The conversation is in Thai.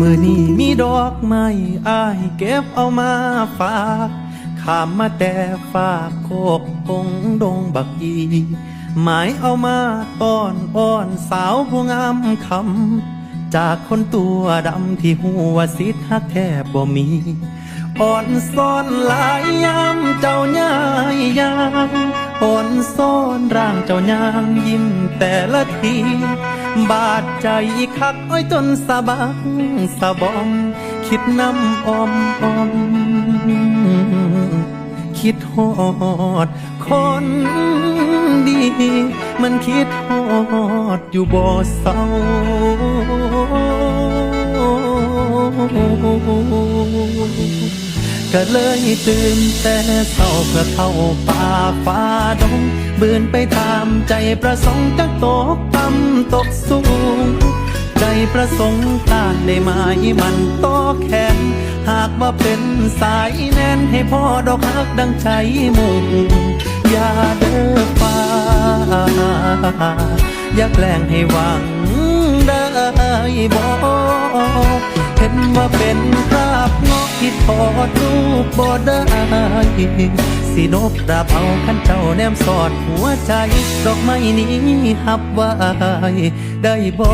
มื่อนี้มีดอกไม้อายเก็บเอามาฝากขามมาแต่ฝากโคกคงดงบักอีหมายเอามาต้อนอ้อนสาวผู้งามคำ จากคนตัวดำที่หัวสิทธหักแทบบ่มี อ่อนซ่อนหลายยามเจ้าย่ายยางอ่อนซ่อนร่างเจ้ายางยิ้มแต่ละที บาดใจคักอ้อยจนสะบังสะบอม คิดน้ำอมอม คิดฮอด คนดี มันคิดฮอดอยู่บ่เศร้าก็เลยตื่นแต่เศร้าเพื่อเข้าป่าฟ้าดงบืนไปตามใจประสงค์จักตก ต่ำตกสูง ใจประสงค์กานได้ไหมมันต่อแขนหากว่าเป็นสายแน่นให้พ่อดอกฮักดังใจมุ่งอย่าเด้อฟ้าอย่าแกล้งให้หวังได้บ่เอดรูปบ่ได้สินบดาบเอาขันเจ้าแนมสอดหัวใจ ดอกไม้นี้หับไว้ได้บ่